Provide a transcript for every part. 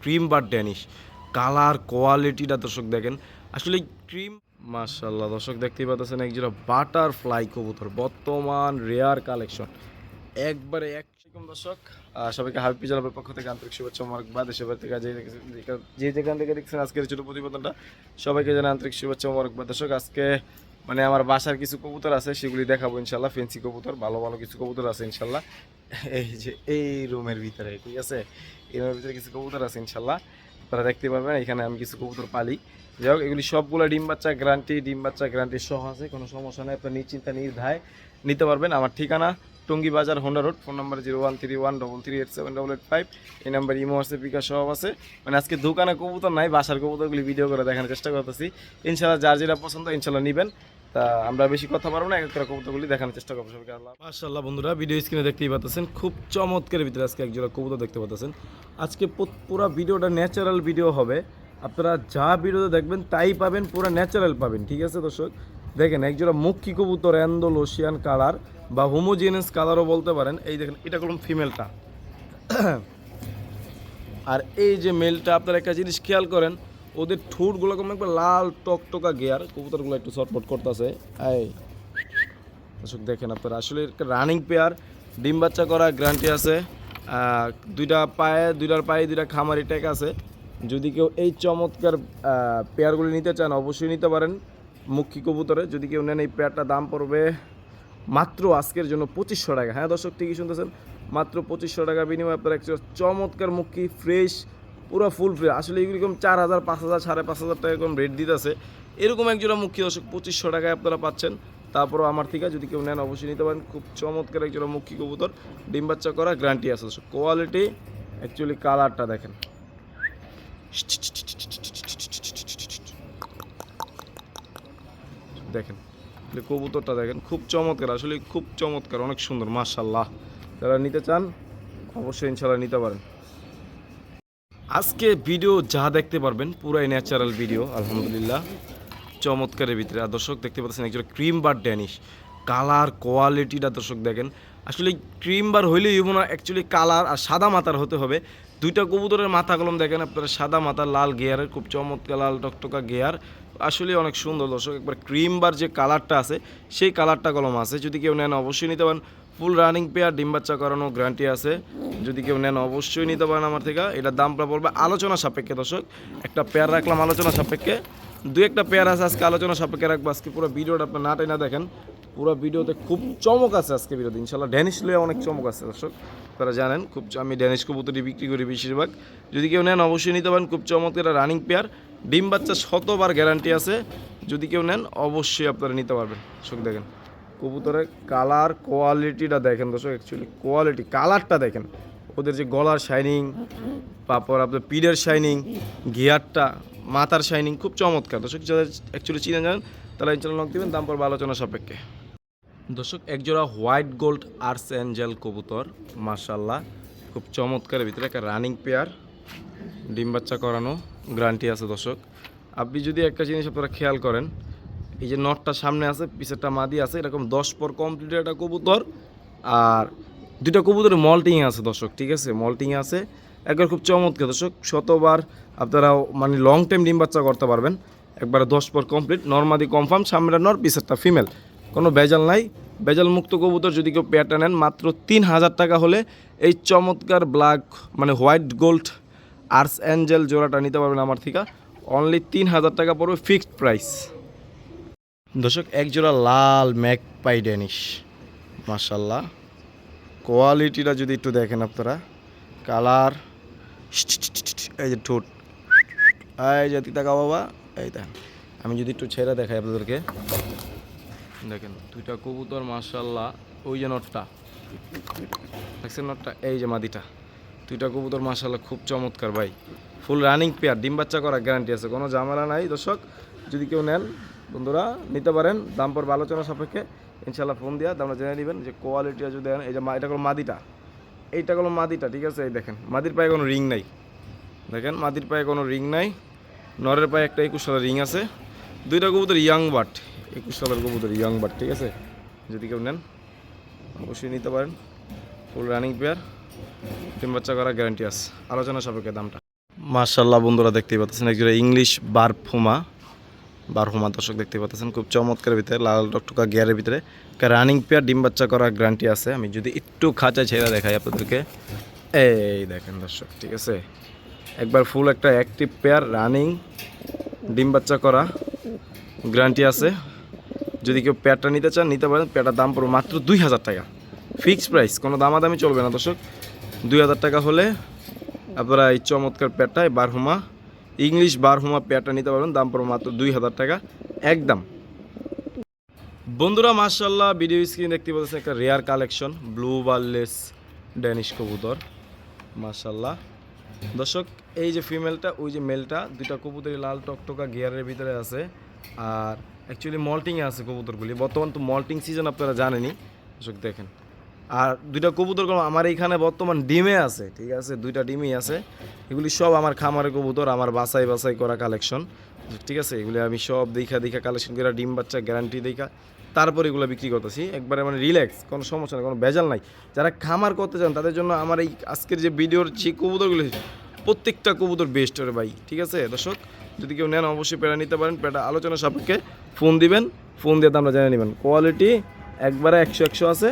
Cream বার Danish. Colour, কোয়ালিটিটা দর্শক দেখেন। আসলে ক্রিম মাশাল্লাহ দর্শক দেখতেই পাচ্ছেন একজোড়া বাটারফ্লাই কবুতর, বর্তমান রেয়ার কালেকশন। একবারে এক দর্শক সবাইকে হাবিব পিজালাবের পক্ষ থেকে আন্তরিক শুভেচ্ছা মোবারকবাদ। দেশের থেকে যে যেখান- থেকে দেখছেন আজকের ছোট প্রতিবেদনটা, সবাইকে জানাই আন্তরিক শুভেচ্ছা মোবারকবাদ। দর্শক, আজকে মানে আমার বাসার কিছু কবুতর আছে, সেগুলি দেখাবো ইনশাল্লাহ ফেন্সি কবুতর, ভালো ভালো কিছু কবুতর আছে ইনশাল্লাহ এই যে, এই রুমের ভিতরে, ঠিক আছে? রুমের ভিতরে কিছু কবুতর আছে, ইনশাল্লাহ, আপনারা দেখতে পারবেন, এখানে আমি কিছু কবুতর পালি। যাই হোক, এগুলি সবগুলো ডিম বাচ্চা গ্যারান্টি ডিম বাচ্চা গ্যারান্টি সহ আছে, কোনো সমস্যা নেই, আপনার নিশ্চিন্তা নির্ধায় নিতে পারবেন। আমার ঠিকানা, Tongi Bazar Honda road phone number zero one three one double three eight seven double eight five. এই নাম্বার ইমো আছে বিকাশ সব আছে। মানে আজকে দোকানে কবুতর নাই, বাসার কবুতরগুলি ভিডিও করে দেখানোর চেষ্টা করতেছি। ইনশাল্লাহ, যার যেটা পছন্দ, ইনশাল্লাহ নেবেন। তা আমরা বেশি কথা পারব না এক একটা কবুতরগুলি দেখানোর চেষ্টা করব সবাইকে আল্লাহ মাশাল্লাহ বন্ধুরা, ভিডিও স্ক্রিনে দেখতেই পাচ্ছেন খুব চমৎকার ভিতরে আজকে একজোড়া কবুতর দেখতে পাচ্ছেন আজকে পুরো ভিডিওটা ন্যাচারাল ভিডিও হবে। আপনারা যা ভিডিওতে দেখবেন তাই পাবেন, পুরো ন্যাচারাল পাবেন, ঠিক আছে দর্শক? দেখেন একজোড়া মুখী কবুতর অ্যান্ডোলোশিয়ান কালার বা হোমোজিনিয়াস কালারও বলতে পারেন। এই দেখেন, এটা করলাম ফিমেলটা আর এই যে মেলটা আপনারা একটা জিনিস খেয়াল করেন ওদের ঠোঁটগুলো কেমন একবার লাল টকটকা গিয়ার, কবুতরগুলো একটু ছটপট করতেছে। এই, দর্শক দেখেন আপনারা, আসলে রানিং পেয়ার ডিম বাচ্চা করা গ্যারান্টি আছে। দুইটা পায়ে, দুইটার পায়ে দুইটা খামারি ট্যাগ আছে। যদি কেউ এই চমৎকার পেয়ারগুলি নিতে চান, অবশ্যই নিতে পারেন মুখী কবুতরে। যদি কেউ নেন, এই পেয়ারটা দাম পড়বে মাত্র আজকের জন্য পঁচিশশো টাকা। হ্যাঁ দর্শক ঠিকই শুনতেছেন, মাত্র পঁচিশশো টাকা বিনিময়ে আপনারা একটা চমৎকার মুখী ফ্রেশ পুরো ফুল ফ্রি আসলে এগুলি এরকম চার হাজার, পাঁচ হাজার, সাড়ে পাঁচ হাজার টাকা এরকম রেট দিতেছে। এরকম একজোড়া মুখী দর্শক, পঁচিশশো টাকায় আপনারা পাচ্ছেন। তারপরও আমার থেকে যদি কেউ নেন, অবশ্যই নিতে পারেন। খুব চমৎকার একজোড়া মুখী কবুতর, ডিম বাচ্চা করা গ্যারান্টি আছে কোয়ালিটি অ্যাকচুয়ালি কালারটা দেখেন। দেখেন কবুতরটা দেখেন, খুব চমৎকার, আসলে খুব চমৎকার, অনেক সুন্দর মাশাল্লাহ যারা নিতে চান, অবশ্যই ইনশাল্লাহ নিতে পারেন। আজকে ভিডিও যা দেখতে পারবেন, পুরাই ন্যাচারাল ভিডিও আলহামদুলিল্লাহ। চমৎকারের ভিতরে। আর দর্শক, দেখতে পাচ্ছেন একজন ক্রিম বার ড্যানিশ কালার কোয়ালিটিটা দর্শক দেখেন। আসলে ক্রিম বার হইলেই হইব না অ্যাকচুয়ালি কালার আর সাদা মাথার হতে হবে। দুইটা কবুতরের মাথা কলম দেখেন আপনারা, সাদা মাথা, লাল গিয়ারের খুব চমৎকার লাল টকটকা গিয়ার আসলে অনেক সুন্দর দর্শক, একবার ক্রিম বার যে কালারটা আছে, সেই কালারটা কলম আছে। যদি কেউ নেন, অবশ্যই নিতে পারেন। ফুল রানিং পেয়ার, ডিম বাচ্চা করানো গ্যারান্টি আছে। যদি কেউ নেন, অবশ্যই নিতে পারেন আমার থেকে। এটার দামটা পড়বে আলোচনা সাপেক্ষে, দর্শক। একটা পেয়ার রাখলাম আলোচনা সাপেক্ষে। দু একটা পেয়ার আছে আজকে, আলোচনা সাপেক্ষে রাখব। আজকে পুরো ভিডিওটা আপনার না না দেখেন। পুরো ভিডিওতে খুব চমক আছে আজকে ভিডিওতে ইনশাল্লাহ ড্যানিশ লয়ে অনেক চমক আছে, দর্শক। আপনারা জানেন, খুব আমি ড্যানিশ কবুতরি বিক্রি করি বেশিরভাগ। যদি কেউ নেন, অবশ্যই নিতে পারেন। খুব চমৎকার রানিং পেয়ার। ডিম বাচ্চা শতবার গ্যারান্টি আছে। যদি কেউ নেন, অবশ্যই আপনারা নিতে পারবেন। দর্শক, দেখেন। কবুতরের কালার কোয়ালিটিটা দেখেন দর্শক অ্যাকচুয়ালি কোয়ালিটি কালারটা দেখেন। ওদের যে গলার শাইনিং তারপর আপনার পিডের শাইনিং গিয়ারটা মাথার শাইনিং খুব চমৎকার। দর্শক যাদের অ্যাকচুয়ালি চিনে জানেন, তারা ইনশাল্লাহ নক দেবেন, দাম পড়বে আলোচনা সাপেক্ষে। দর্শক, একজোড়া হোয়াইট গোল্ড আর্স অ্যাঞ্জেল কবুতর মার্শাল্লাহ খুব চমৎকারের ভিতরে একটা রানিং পেয়ার ডিম বাচ্চা করানো গ্যারান্টি আছে দর্শক। আপনি যদি একটা জিনিস আপনারা খেয়াল করেন এই যে নটটা সামনে আছে, পিছেরটা মাদি আছে, এরকম দশ পর কমপ্লিট একটা কবুতর। আর দুইটা কবুতরের মল্টিং আছে দর্শক, ঠিক আছে? মল্টিং আছে। একবার খুব চমৎকার দর্শক, শতবার আপনারা মানে লং টাইম ডিম বাচ্চা করতে পারবেন। একবারে দশ পর কমপ্লিট নর্মাদি কনফার্ম সামনের নর পিছেরটা ফিমেল কোনো বেজাল নাই। বেজাল মুক্ত কবুতর যদি কেউ পেয়ারটা নেন, মাত্র তিন হাজার টাকা হলে এই চমৎকার ব্ল্যাক মানে হোয়াইট গোল্ড আর্স অ্যাঞ্জেল জোড়াটা নিতে পারবেন আমার থেকে। অনলি তিন হাজার টাকা পড়বে ফিক্সড প্রাইস দর্শক এক জোড়া লাল ম্যাক পাই ড্যানিশ মাসাল্লাহ কোয়ালিটিটা যদি একটু দেখেন আপনারা, কালার, এই যে ঠোঁট, এই যে টাকা বাবা, এই দেখেন আমি যদি একটু ছেড়ে দেখাই আপনাদেরকে। দেখেন, দুইটা কবুতর মাসাল্লাহ ওই যে নটটা, দেখছেন নটটা? এই যে মাদিটা, দুইটা কবুতর মাসাল্লাহ খুব চমৎকার ভাই। ফুল রানিং পেয়ার ডিম বাচ্চা করার গ্যারান্টি আছে, কোনো ঝামেলা নাই। দর্শক, যদি কেউ নেন বন্ধুরা, নিতে পারেন। দাম পর আলোচনা সাপেক্ষে। ইনশাল্লাহ ফোন দিয়া দামটা জেনে নেবেন যে কোয়ালিটিটা যদি এই যে এটা হলো মাদিটা। এইটা হলো মাদিটা, ঠিক আছে? এই দেখেন, মাদির পায়ে কোনো রিং নাই। দেখেন, মাদির পায়ে কোনো রিং নাই। নরের পায়ে একটা একুশ সালের রিং আছে। দুইটা কবুতর ইয়াং বাট একুশ সালের কবুতর ইয়াং বাট ঠিক আছে? যদি কেউ নেন, অবশ্যই নিতে পারেন। ফুল রানিং পেয়ার ডিম বাচ্চা করার গ্যারান্টি আছে। আলোচনা সাপেক্ষে দামটা। মাশাল্লাহ বন্ধুরা, দেখতেই পাচ্ছেন, একজোড়া ইংলিশ বারফুমা বারফুমা দর্শক দেখতে পাচ্ছেন, খুব চমৎকার ভিতরে, লাল টকটকা গিয়ারের ভিতরে। রানিং পেয়ার ডিম বাচ্চা করার গ্যারান্টি আছে। আমি যদি একটু খাঁচা ছেড়ে দেখাই আপনাদেরকে। এই দেখেন দর্শক, ঠিক আছে? একবার ফুল একটা অ্যাক্টিভ পেয়ার রানিং ডিম বাচ্চা করা গ্যারান্টি আছে। যদি কেউ পেয়ারটা নিতে চান, নিতে পারেন। পেয়ারটার দাম পড়বে মাত্র দুই হাজার টাকা। ফিক্সড প্রাইস কোনো দামাদামি চলবে না দর্শক। দুই হাজার টাকা হলে আপনারা এই চমৎকার পেয়ারটায় বারহুমা ইংলিশ বারহুমা পেয়ারটা নিতে পারবেন, দাম পড়বে মাত্র দুই হাজার টাকা, একদম। বন্ধুরা মার্শাল্লাহ ভিডিও স্ক্রিন দেখতে পাচ্ছেন একটা rare collection blue barless Danish কবুতর মার্শাল্লাহ দর্শক, এই যে ফিমেলটা ওই যে মেলটা দুইটা কবুতরই লাল টকটকা গিয়ারের ভিতরে আছে, আর অ্যাকচুয়ালি মল্টিংয়ে আছে কবুতরগুলি। বর্তমান তো মল্টিং সিজন আপনারা জানেনই। দর্শক, দেখেন। আর দুইটা কবুতর আমার এইখানে বর্তমান ডিমে আছে, ঠিক আছে? দুইটা ডিমই আছে। এগুলি সব আমার খামারের কবুতর, আমার বাছাই বাছাই করা কালেকশন ঠিক আছে? এগুলি আমি সব দেখা দেখা কালেকশন করে ডিম বাচ্চা গ্যারান্টি দেখা। তারপর এগুলো বিক্রি করতেছি। একবারে মানে রিল্যাক্স কোনো সমস্যা নেই, কোনো ভেজাল নাই। যারা খামার করতে চান, তাদের জন্য আমার এই আজকের যে ভিডিওর যে কবুতরগুলি প্রত্যেকটা কবুতর বেস্ট হবে ভাই, ঠিক আছে? দর্শক, যদি কেউ নেন, অবশ্যই পেড়া নিতে পারেন। পেটা আলোচনা সাপেক্ষে ফোন দিবেন ফোন দিয়ে দামটা জেনে নেবেন। কোয়ালিটি একবারে একশো একশো আছে।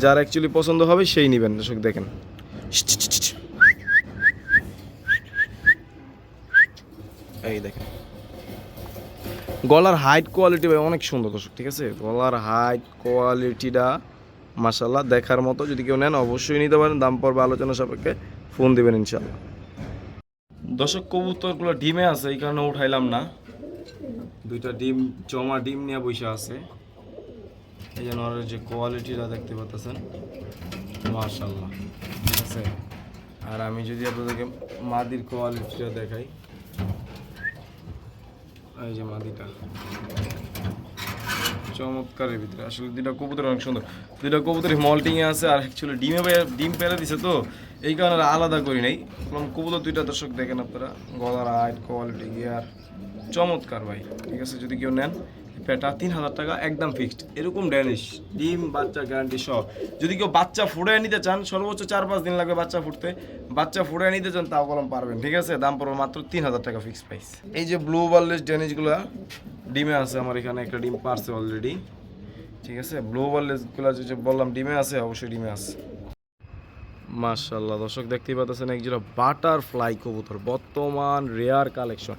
যার অ্যাকচুয়ালি পছন্দ হবে সেই নেবেন, দর্শক, দেখেন। এই দেখেন। গলার হাইট কোয়ালিটি ভাই অনেক সুন্দর, দর্শক, ঠিক আছে? গলার হাইট কোয়ালিটিটা মাসাল্লাহ দেখার মতো যদি কেউ নেন, অবশ্যই নিতে পারেন। দাম পড়বে আলোচনা সাপেক্ষে ফোন দিবেন ইনশাল্লাহ দর্শক, কবুতরগুলো ডিমে আছে, এই কারণে উঠাইলাম না। দুইটা ডিম, জমা ডিম নিয়ে বসে আছে। এই জন্য ওর যে কোয়ালিটিটা দেখতে পাচ্ছেন মার্শাল্লাহ ঠিক আছে? আর আমি যদি আপনাদেরকে মাদির কোয়ালিটিটা দেখাই, এই যে মাদিটা। চমৎকারের ভিতরে। আসলে দুইটা কবুতর অনেক সুন্দর। দুইটা কবুতর মল্টিংয়ে আছে আর অ্যাকচুয়ালি ডিমে ডিম পেরে দিছে তো। এই কারণে আলাদা করি নাই। বললাম কবুতর দুইটা দর্শক দেখেন আপনারা। গলার হাইট কোয়ালিটি গিয়ার চমৎকার ভাই। ঠিক আছে? যদি কেউ নেন পেটা তিন হাজার টাকা একদম ফিক্সড এরকম ড্যানিশ ডিম, বাচ্চা গ্যারান্টি সব যদি কেউ বাচ্চা ফুটায় নিতে চান, সর্বোচ্চ চার পাঁচ দিন লাগবে বাচ্চা ফুটতে বাচ্চা ফুটায় নিতে চান, তাও কলম পারবেন, ঠিক আছে? দাম পড়বে মাত্র তিন হাজার টাকা ফিক্সড প্রাইস এই যে ব্লু বার্লেস ড্যানিশগুলো ডিমে আছে আমার এখানে একটা ডিম পারছে অলরেডি ঠিক আছে? ব্লু বার্লেসগুলো যে বললাম, ডিমে আছে, অবশ্যই ডিমে আছে। মাশাল্লাহ দর্শক দেখতেই পাচ্ছেন একজোড়া বাটারফ্লাই কবুতর, বর্তমান রেয়ার কালেকশন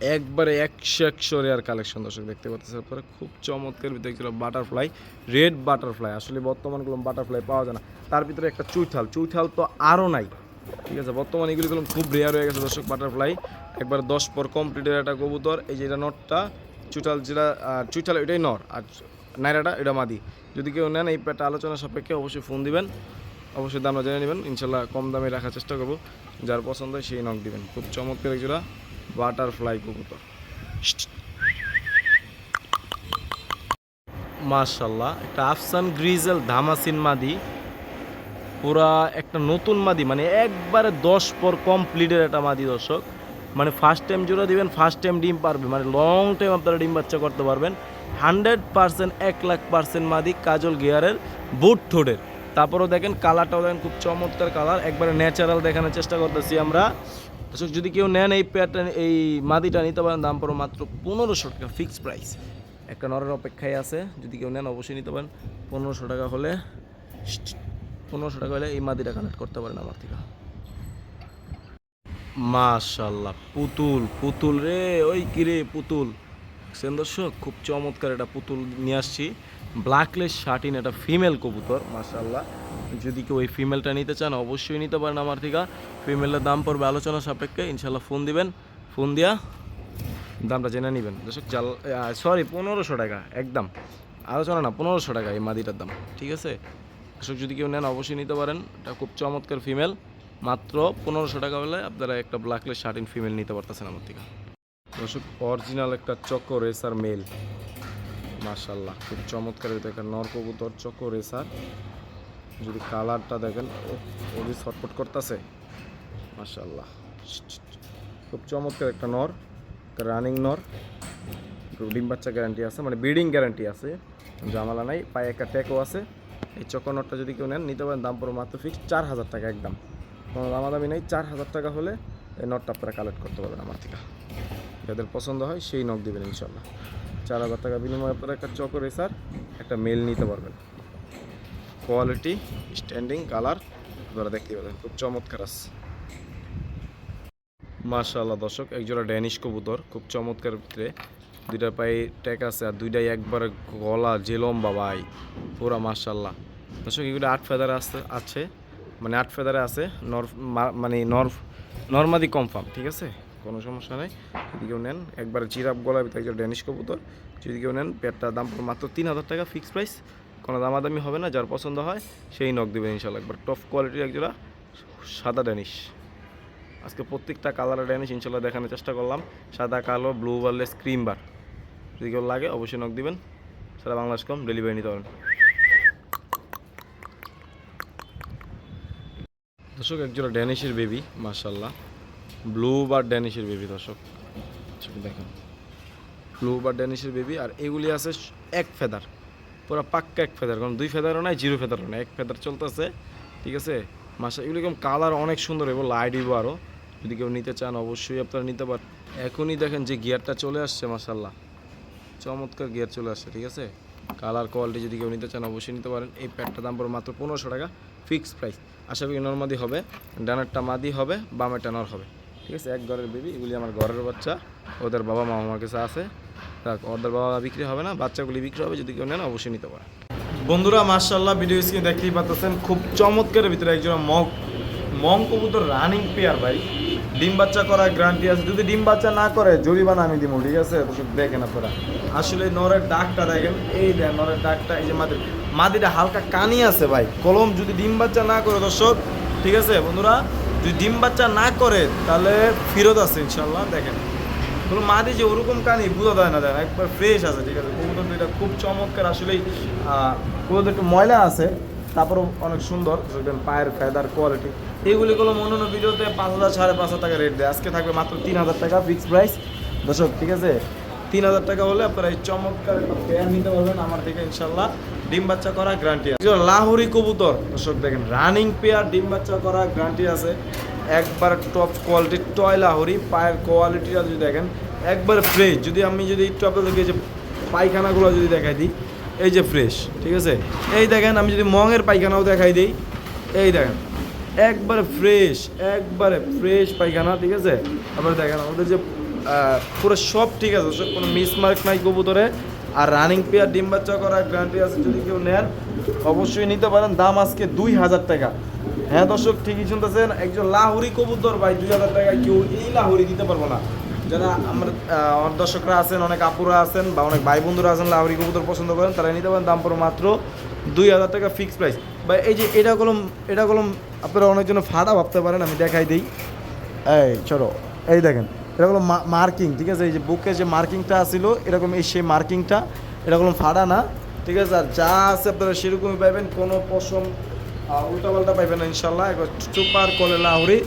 একবারে একশো একশো রেয়ার কালেকশন দর্শক দেখতে পাচ্ছেন। আপনারা খুব চমৎকার ভিতরে ছিল বাটারফ্লাই রেড বাটারফ্লাই আসলে বর্তমান বর্তমানগুলো বাটারফ্লাই পাওয়া যায় না। তার ভিতরে একটা চুইঠাল। চুইঠাল তো আরও নাই। ঠিক আছে? বর্তমানে এগুলিগুলো খুব রেয়ার হয়ে গেছে দর্শক বাটারফ্লাই একবার দশ পর কমপ্লিটের একটা কবুতর। এই যে এটা নটটা, চুইঠাল যেটা চুইঠাল এটাই নর। আর নাইরাটা এটা মাদি। যদি কেউ নেন, এই প্যাটা আলোচনা সাপেক্ষে অবশ্যই ফোন দিবেন। অবশ্যই দামটা জেনে নেবেন। ইনশাল্লাহ কম দামে রাখার চেষ্টা করব। যার পছন্দ হয় সেই নক দিবেন। খুব চমৎকার একজোড়া বাটারফ্লাই কবুতর। মাশাল্লাহ একটা আফসান গ্রিজেল ধামাসিন মাদি। পুরা একটা নতুন মাদি মানে একবারে দশ পর কমপ্লিটের একটা মাদি দর্শক। মানে ফার্স্ট টাইম জোড়া দিবেন ফার্স্ট টাইম ডিম পারবে মানে লং টাইম আপনারা ডিম বাচ্চা করতে পারবেন। হান্ড্রেড পার্সেন্ট এক লাখ পার্সেন্ট মাদি কাজল গিয়ারের, বুট ঠোঁটের। তারপরেও দেখেন কালারটাও দেখেন, খুব চমৎকার কালার একবারে ন্যাচারাল দেখানোর চেষ্টা করতেছি আমরা। দর্শক, যদি কেউ নেন এই প্যাটার্ন এই মাদিটা নিতে পারেন, দাম পড়ো মাত্র পনেরোশো টাকা ফিক্সড প্রাইস একটা নরের অপেক্ষায় আছে, যদি কেউ নেন অবশ্যই নিতে পারেন। পনেরোশো টাকা হলে, পনেরোশো টাকা হলে এই মাদিটা কানেক্ট করতে পারেন আমার থেকে। মাশাল্লাহ পুতুল পুতুল রে, ওই কিরে পুতুল। সেন দর্শক? খুব চমৎকার একটা পুতুল নিয়ে আসছি। ব্ল্যাকলেস শার্টিন এটা ফিমেল কবুতর মাশাল্লাহ যদি কেউ ওই ফিমেলটা নিতে চান, অবশ্যই নিতে পারেন আমার থেকে। ফিমেলের দাম পড়বে আলোচনা সাপেক্ষে ইনশাল্লাহ ফোন দিবেন। ফোন দিয়া দামটা জেনে নেবেন। দর্শক, চাল সরি পনেরোশো টাকা, একদম। আলোচনা না, পনেরোশো টাকা এই মাদিটার দাম, ঠিক আছে? দর্শক, যদি কেউ নেন, অবশ্যই নিতে পারেন। এটা খুব চমৎকার ফিমেল মাত্র পনেরোশো টাকা হলে আপনারা একটা ব্ল্যাকলেস শার্টিন ফিমেল নিতে পারতেছেন আমার থেকে। দর্শক অরিজিনাল একটা চক্র রেসার মেল মাশাল্লাহ খুব চমৎকার এটা একটা নর কবুতর চক্র রেসার যদি কালারটা দেখেন ওই ছটফট করতেছে মাশাল্লাহ খুব চমৎকার একটা নর রানিং নর। ডিম বাচ্চা গ্যারান্টি আছে মানে ব্রিডিং গ্যারান্টি আছে জামালা নাই। পায়ে একটা ট্যাকও আছে। এই চক্র নটটা যদি কেউ নেন, নিতে পারেন, দাম পড়ো মাত্র ফিক্স চার হাজার টাকা একদম। কোনো দামাদামি নেই, চার হাজার টাকা হলে এই নটটা আপনারা কালেক্ট করতে পারবেন আমার থেকে। যাদের পছন্দ হয়, সেই নখ দেবেন ইনশাল্লাহ চার হাজার টাকা বিনিময়ে আপনারা একটা চকো রেসার, একটা মেল নিতে পারবেন। কোয়ালিটি স্ট্যান্ডিং কালার আপনারা দেখতে পাবেন, খুব চমৎকার আছে। মাশাআল্লাহ দর্শক, একজোড়া ড্যানিশ কবুতর, খুব চমৎকার ভিতরে। দুইটা পায়ে ট্যাক আছে আর দুইটাই একবার গলা যে লম্বা ভাই, পুরা মাশাআল্লাহ। দর্শক, এগুলো আট ফেদারে আসতে আছে মানে আট ফেদারে আছে, নর মানে নর নর্মাদি কনফার্ম ঠিক আছে? কোনো সমস্যা নেই। যদি কেউ নেন, একবার জিরাপ গলা ভিতরে একজন ড্যানিশ কবুতর। যদি কেউ নেন, পেটটার দাম মাত্র তিন হাজার টাকা ফিক্সড প্রাইস কোনো দামাদামি হবে না, যার পছন্দ হয় সেই নখ দেবেন ইনশাল্লাহ। একবার টপ কোয়ালিটির একজোড়া সাদা ড্যানিশ। আজকে প্রত্যেকটা কালার ড্যানিশ ইনশাল্লাহ দেখানোর চেষ্টা করলাম। সাদা, কালো ব্লু বারলেস ক্রিম বার যদি কেউ লাগে, অবশ্যই নখ দিবেন। সারা বাংলাদেশ কম ডেলিভারি নিতে পারেন। দর্শক একজোড়া ড্যানিশের বেবি মার্শাল্লাহ ব্লু বা ড্যানিশের বেবি, দর্শক। দেখেন। ব্লু বা ড্যানিশের বেবি, আর এগুলি আছে এক ফেদার। পুরো পাক্কা এক ফেদার, কারণ দুই ফেদারও নাই, জিরো ফেদারও নাই। এক ফেদার চলতেছে, ঠিক আছে? মাসা এগুলি এরকম কালার অনেক সুন্দর এবং লাইট দিব আরও যদি কেউ নিতে চান, অবশ্যই আপনারা নিতে পারেন এখনই দেখেন যে গিয়ারটা চলে আসছে মাসাল্লাহ চমৎকার গিয়ার চলে আসছে, ঠিক আছে? কালার কোয়ালিটি যদি কেউ নিতে চান, অবশ্যই নিতে পারেন। এই প্যাডটার দাম পড়বে মাত্র পনেরোশো টাকা ফিক্সড প্রাইস আশা করি নর্মাদি হবে, ডানারটা মাদি হবে, বামেরটা নর হবে। ঠিক আছে, এক ঘরের বেবি এগুলি আমার ঘরের বাচ্চা, ওদের বাবা মা আমার কাছে আছে। থাক, ওদের বাবা বিক্রি হবে না, বাচ্চাগুলি বিক্রি হবে, যদি কেউ নেন অবশ্যই নিতে পারে। বন্ধুরা মার্শাল্লাহ ভিডিও স্ক্রিনে দেখতেই পাচ্ছেন খুব চমৎকারের ভিতরে একজন মগ মং কবুতর রানিং পেয়ার ভাই। ডিম বাচ্চা করার গ্যারান্টি আছে। যদি ডিম বাচ্চা না করে, জরিমানা আমি দিব ঠিক আছে? দেখেন আপনারা। আসলে নরের ডাকটা দেখেন, এই দেখ নরের ডাকটা এই যে মাদি মাদিটা হালকা কানি আছে, ভাই। কলম যদি ডিম বাচ্চা না করে, দর্শক, ঠিক আছে, বন্ধুরা যদি ডিম বাচ্চা না করে, তাহলে ফিরত আছে ইনশাল্লাহ দেখেন। কোনো মাদি যে ওরকম কানি, বোঝা যায় না, দেখেন, একবার ফ্রেশ আছে, ঠিক আছে? কবুতর দুইটা খুব চমৎকার, আসলেই কবুতর একটু ময়লা আছে, তারপরও অনেক সুন্দর পায়ের ফেদার কোয়ালিটি এইগুলি কোনো অন্য ভিডিওতে পাঁচ হাজার, সাড়ে পাঁচ হাজার টাকা রেট দেয়। আজকে থাকবে মাত্র তিন হাজার টাকা ফিক্স প্রাইস দর্শক, ঠিক আছে? তিন হাজার টাকা হলে আপনারা এই চমৎকার একটা নিতে পারবেন আমার থেকে ইনশাল্লাহ ডিম বাচ্চা করা গ্যারান্টি আছে। লাহোরি কবুতর, দর্শক দেখেন রানিং পেয়ার ডিম বাচ্চা করা গ্যারান্টি আছে। একবার টপ কোয়ালিটির টয় লাহোরি, পায়ের কোয়ালিটিটা যদি দেখেন, একবার ফ্রেশ যদি আমি যদি একটু আপনাদেরকে যে পায়খানাগুলো যদি দেখাই দিই, এই যে ফ্রেশ ঠিক আছে? এই দেখেন, আমি যদি মঙের পায়খানাও দেখাই দিই, এই দেখেন, একবারে ফ্রেশ একবারে ফ্রেশ পায়খানা, ঠিক আছে? আবার দেখেন, আমাদের যে পুরো সব ঠিক আছে কোনো মিসমার্ক নাই কবুতরে। আর রানিং পেয়ার ডিম বাচ্চা করার গ্যারান্টি আছে, যদি কেউ নেন, অবশ্যই নিতে পারেন। দাম আজকে দুই হাজার টাকা। হ্যাঁ দর্শক, ঠিকই শুনতেছেন? একজন লাহুরি কবুতর, ভাই, দুই হাজার টাকা কেউ এই লাহুরি দিতে পারব না। যারা আমার দর্শকরা আছেন, অনেক আপুরা আছেন, বা অনেক ভাই বন্ধুরা আছেন, লাহরি কবুতর পছন্দ করেন, তারা নিতে পারেন দাম পড়ো মাত্র দুই হাজার টাকা ফিক্স প্রাইস বা এই যে এটা কলম এটা কলম, আপনারা অনেকজন ফাটা ভাবতে পারেন, আমি দেখাই দিই। এই, চলো, এই দেখেন। এটা হলো মার্কিং, ঠিক আছে? এই যে বুকে যে মার্কিংটা ছিল এরকম এই সেই মার্কিংটা, এটা কোনো ফাটা না ঠিক আছে? আর যা আছে আপনারা সেরকমই পাইবেন, কোনো পশম উল্টা পাল্টা পাইবেন না ইনশাল্লাহ একবার সুপার কলে লাহরি,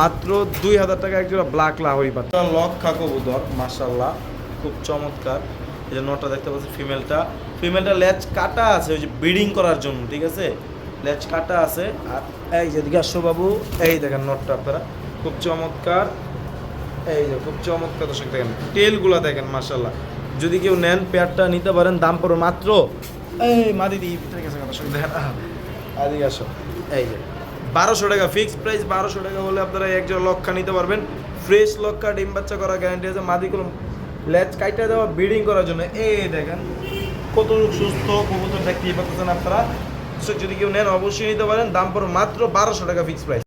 মাত্র দুই হাজার টাকা একজোড়া ব্ল্যাক লাহরি পাচ্ছে লক্ষা কবুতর মাশাল্লাহ খুব চমৎকার। এই যে নটা দেখতে পাচ্ছি ফিমেলটা। ফিমেলটা লেজ কাটা আছে, ওই যে ব্রিডিং করার জন্য, ঠিক আছে? লেজ কাটা আছে। আর এই যে বাবু এই দেখেন নটটা আপনারা, খুব চমৎকার। এই যে খুব চমৎকার দর্শক দেখেন টেলগুলো দেখেন মাশাল্লাহ যদি কেউ নেন পেয়ারটা, নিতে পারেন, দাম পড়ো মাত্র, এই মাদি দি ভিতরে গেছে দর্শক দেখেন আদিকে আসো। এই যে, বারোশো টাকা ফিক্স প্রাইস বারোশো টাকা হলে আপনারা একজন লক্ষা নিতে পারবেন। ফ্রেশ লক্ষা, ডিম বাচ্চা করার গ্যারান্টি আছে, মাদি কোনো লেজ কাইটা দেওয়া ব্রিডিং করার জন্য। এই দেখেন, কত সুস্থ, কবুতর দেখতেই পাচ্ছেন আপনারা। যদি কেউ নেন, অবশ্যই নিতে পারেন, দাম পড়ো মাত্র বারোশো টাকা ফিক্স প্রাইস